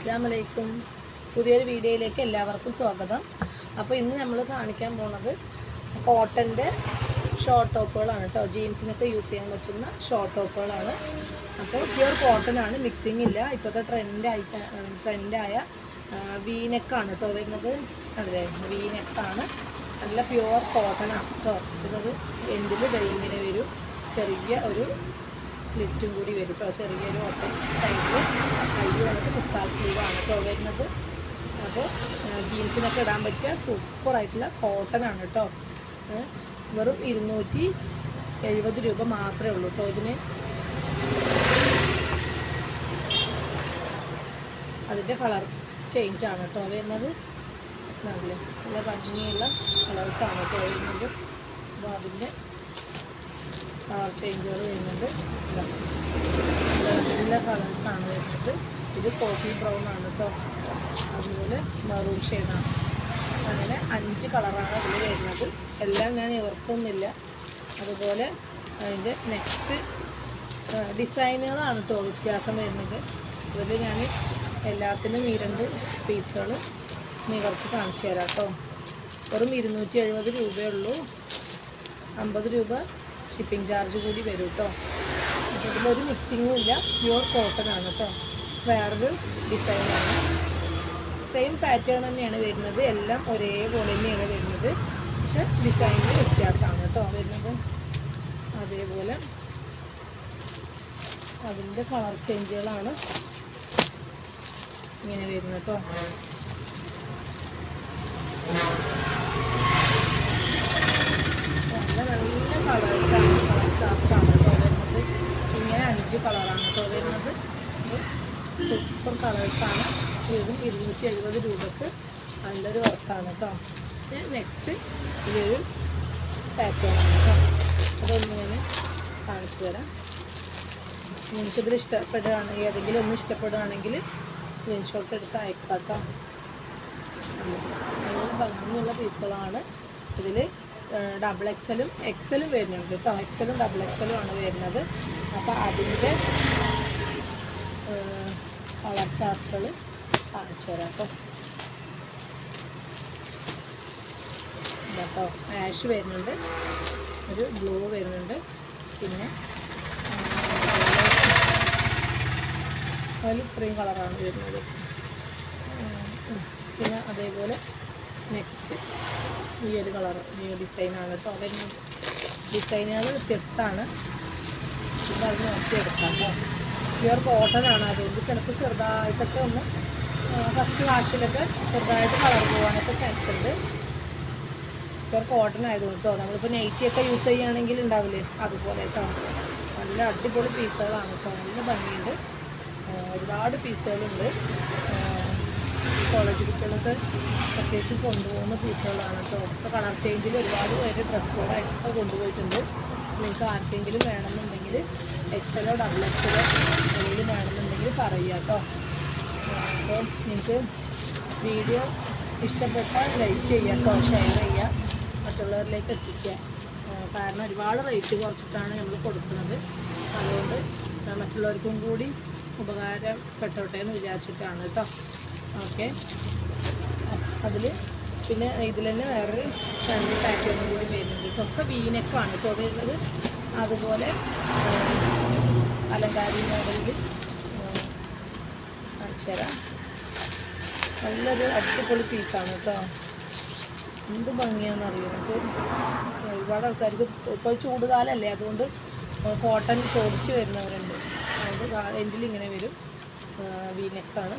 അസ്സാം വലൈക്കും പുതിയൊരു വീഡിയോയിലേക്ക് എല്ലാവർക്കും സ്വാഗതം. അപ്പോൾ ഇന്ന് നമ്മൾ കാണിക്കാൻ പോണത് കോട്ടന്റെ ഷോർട്ട് ടോപ്പുകളാണ് കേട്ടോ ജീൻസിനൊക്കെ യൂസ് ചെയ്യാൻ പറ്റുന്ന ഷോർട്ട് ടോപ്പുകളാണ് അപ്പോൾ പ്യുവർ കോട്ടൺ ആണ് മിക്സിംഗ് ഇല്ല. ഇപ്പോഴത്തെ ട്രെൻഡായി ട്രെൻഡായ വീനെക്കാണ് കേട്ടോ വരുന്നത്. അതെ വീനെക്കാണ് നല്ല പ്യുവർ കോട്ടൺ ആണ് കേട്ടോ വരുന്നത് എൻഡിൽ ഇങ്ങനെ വരും. ചെറിയ ഒരു സ്ലിറ്റും കൂടി വരും കേട്ടോ ചെറിയൊരു ഓട്ടം സൈഡിൽ സ്ലീവാണ് കേട്ടോ വരുന്നത്. അപ്പോൾ ജീൻസിനൊക്കെ ഇടാൻ പറ്റിയ സൂപ്പറായിട്ടുള്ള കോട്ടൺ ആണ് കേട്ടോ വെറും ഇരുന്നൂറ്റി എഴുപത് രൂപ മാത്രമേ ഉള്ളൂ കേട്ടോ ഇതിന്. അതിന്റെ കളർ ചേഞ്ച് ആണ് കേട്ടോ വരുന്നത്. നല്ല നല്ല ഭംഗിയുള്ള കളേഴ്സാണ് കേട്ടോ വരുന്നത്. അപ്പോൾ അതിന്റെ കളർ ചേഞ്ചുകൾ നല്ല നല്ല കളേഴ്സാണ് വരുന്നത്. ഇത് കോഫി ബ്രൗൺ ആണ് കേട്ടോ അതുപോലെ മെറൂൺ ഷെയ്ഡാണ് അങ്ങനെ അഞ്ച് കളറാണ് അതിൽ വരുന്നത്. എല്ലാം ഞാൻ ഇവർക്കൊന്നുമില്ല അതുപോലെ അതിന്റെ നെക്സ്റ്റ് ഡിസൈനുകളാണ് കേട്ടോ വ്യത്യാസം വരുന്നത്. ഇതിൽ ഞാൻ എല്ലാത്തിനും ഈ രണ്ട് പീസുകൾ നിവർത്തി കാണിച്ചു തരാം കേട്ടോ വെറും ഇരുന്നൂറ്റി എഴുപത് രൂപയേ ഉള്ളൂ. അമ്പത് രൂപ ഷിപ്പിംഗ് ചാർജ് കൂടി വരും കേട്ടോ ഇതിലൊരു മിക്സിങ്ങും ഇല്ല. പ്യുവർ കോട്ടൺ ആണ് കേട്ടോ വേറൊരു ഡിസൈനാണ്. സെയിം പാറ്റേൺ തന്നെയാണ് വരുന്നത്. എല്ലാം ഒരേപോലെ തന്നെയാണ് വരുന്നത്. പക്ഷെ ഡിസൈനിൽ വ്യത്യാസമാണ് കേട്ടോ വരുന്നത്. അതേപോലെ അതിന്റെ കളർ ചേഞ്ചുകളാണ് ഇങ്ങനെ വരുന്നത് കേട്ടോ നല്ല നല്ല കളേഴ്സാണ് കളർ ചാർട്ടാണ് കേട്ടോ വരുന്നത് ഇങ്ങനെ അഞ്ച് കളറാണ് കേട്ടോ വരുന്നത് സൂപ്പർ കളേഴ്സാണ് ഇതും ഇരുന്നൂറ്റി എഴുപത് രൂപക്ക് നല്ലൊരു വർക്കാണ് കേട്ടോ നെക്സ്റ്റ് ഇതൊരു പാറ്റേണാണ് കേട്ടോ അതൊന്ന് ഞാൻ കാണിച്ചു തരാം. നിങ്ങൾക്കിതിൽ ഇഷ്ടപ്പെടുകയാണെങ്കിൽ ഏതെങ്കിലും ഒന്ന് ഇഷ്ടപ്പെടുകയാണെങ്കിൽ സ്ക്രീൻഷോട്ട് എടുത്ത് അയക്കാം നല്ല ഭംഗിയുള്ള പീസുകളാണ്. ഇതിൽ ഡബിൾ എക്സലും എക്സലും വരുന്നുണ്ട് കേട്ടോ എക്സലും ഡബിൾ എക്സലും ആണ് വരുന്നത്. അപ്പോൾ അതിന്റെ കളർ ചാർട്ടുകൾ കാണിച്ചു തരാം കേട്ടോ. ആഷ് വരുന്നുണ്ട് ഒരു ബ്ലൂ വരുന്നുണ്ട് പിന്നെ അതിൽ ഇത്രയും കളറാണ് വരുന്നത്. പിന്നെ അതേപോലെ നെക്സ്റ്റ് ഈ ഒരു കളർ ഈ ഡിസൈനാണ് കേട്ടോ. അതെങ്ങനെ ഡിസൈനുകൾ വ്യത്യസ്തമാണ്. അത് നോക്കിയെടുക്കാം കേട്ടോ. പ്യുവർ കോട്ടൺ ആണ് അതുകൊണ്ട് ചിലപ്പോൾ ചെറുതായിട്ടൊക്കെ ഒന്ന് ഫസ്റ്റ് വാഷിലൊക്കെ ചെറുതായിട്ട് കളർ പോകാനൊക്കെ ചാൻസ് ഉണ്ട്. പ്യുവർ കോട്ടൺ ആയതുകൊണ്ട് കേട്ടോ നമ്മളിപ്പോൾ നൈറ്റി ഒക്കെ യൂസ് ചെയ്യുകയാണെങ്കിൽ ഉണ്ടാവില്ലേ? അതുപോലെ കേട്ടോ നല്ല അടിപൊളി പീസുകളാണ് കേട്ടോ നല്ല ഭംഗിയുണ്ട്. ഒരുപാട് പീസുകളുണ്ട്. കോളേജ് കുട്ടികളൊക്കെ പ്രത്യേകിച്ച് കൊണ്ടുപോകുന്ന പീസുകളാണ് കേട്ടോ ഇപ്പോൾ കളർ ചേഞ്ചിൽ ഒരുപാട് പേര് ഡ്രസ് കോഡായിട്ടൊക്കെ കൊണ്ടുപോയിട്ടുണ്ട്. നിങ്ങൾക്ക് ആർക്കെങ്കിലും വേണമെന്നുണ്ടെങ്കിൽ എക്സലോ ഡബിൾ എക്സലോ എന്തെങ്കിലും വേണമെന്നുണ്ടെങ്കിൽ പറയുക കേട്ടോ. അപ്പോൾ നിങ്ങൾക്ക് വീഡിയോ ഇഷ്ടപ്പെട്ടാൽ ലൈക്ക് ചെയ്യുക കേട്ടോ. ഷെയർ ചെയ്യുക. മറ്റുള്ളവരിലേക്ക് എത്തിക്കുക. കാരണം ഒരുപാട് റേറ്റ് കുറച്ചിട്ടാണ് നമ്മൾ കൊടുക്കുന്നത്. അതുകൊണ്ട് മറ്റുള്ളവർക്കും കൂടി ഉപകാരപ്പെട്ടോട്ടെ എന്ന് വിചാരിച്ചിട്ടാണ് കേട്ടോ. ഓക്കെ അതിൽ പിന്നെ ഇതിൽ തന്നെ വേറൊരു രണ്ട് പാറ്റേണും കൂടി വരുന്നുണ്ട്. ഇതൊക്കെ വീനക്കാണ് ഇപ്പോൾ വരുന്നത് അതുപോലെ അലങ്കാരി കാണിച്ചു തരാം നല്ലൊരു അടിപൊളി പീസാണ് കേട്ടോ എന്ത് ഭംഗിയാണെന്ന് അറിയാം നമുക്ക് ഒരുപാട് ആൾക്കാർക്ക് ഇപ്പോൾ ചൂടുകാലമല്ലേ അതുകൊണ്ട് കോട്ടൺ ചോദിച്ച് വരുന്നവരുണ്ട്. അതുകൊണ്ട് എൻഡിൽ ഇങ്ങനെ വരും. വീനെക്കാണ്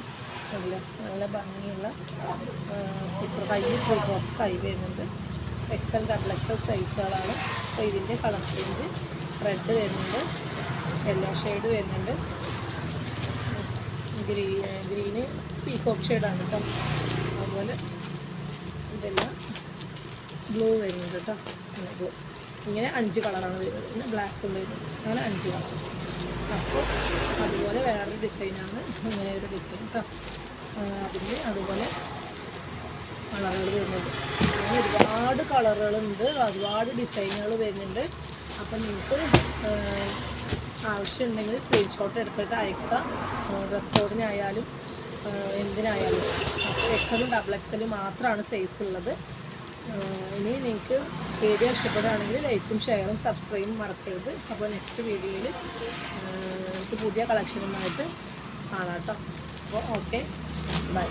നല്ല നല്ല ഭംഗിയുള്ള സ്ലിപ്പർ കൈ ഫുൾ കൈ വരുന്നുണ്ട്. എക്സൽ ഡബിൾ എക്സൽ സൈസുകളാണ് അപ്പോൾ ഇതിന്റെ കളർ ചേഞ്ച് റെഡ് വരുന്നുണ്ട്. യെല്ലോ ഷെയ്ഡ് വരുന്നുണ്ട്. ഗ്രീ ഗ്രീന് പീക്കോക്ക് ഷെയ്ഡാണ് കേട്ടോ. അതുപോലെ ഇതെല്ലാം ബ്ലൂ വരുന്നുണ്ട് കേട്ടോ. ബ്ലൂ ഇങ്ങനെ അഞ്ച് കളറാണ് വരുന്നത്. പിന്നെ ബ്ലാക്കും വരുന്നത് അങ്ങനെ അഞ്ച് കളർ അപ്പോൾ അതുപോലെ വേറൊരു ഡിസൈനാണ് ഇങ്ങനെ ഒരു ഡിസൈൻ കേട്ടോ അതിന്റെ അതുപോലെ കളറുകൾ വരുന്നുണ്ട്. അങ്ങനെ ഒരുപാട് കളറുകളുണ്ട്. ഒരുപാട് ഡിസൈനുകൾ വരുന്നുണ്ട്. അപ്പം നിങ്ങൾക്ക് ആവശ്യമുണ്ടെങ്കിൽ സ്ക്രീൻഷോട്ട് എടുത്തിട്ട് അയക്കാം ഡ്രസ് കോഡിനായാലും എന്തിനായാലും. അപ്പോൾ എക്സലും ഡബിൾ എക്സലും മാത്രമാണ് സൈസ് ഉള്ളത്. ഇനി നിങ്ങൾക്ക് വീഡിയോ ഇഷ്ടപ്പെടുകയാണെങ്കിൽ ലൈക്കും ഷെയറും സബ്സ്ക്രൈബും മറക്കരുത്. അപ്പോൾ നെക്സ്റ്റ് വീഡിയോയിൽ നിങ്ങൾക്ക് പുതിയ കളക്ഷനുമായിട്ട് കാണാം കേട്ടോ അപ്പോൾ ഓക്കെ ബൈ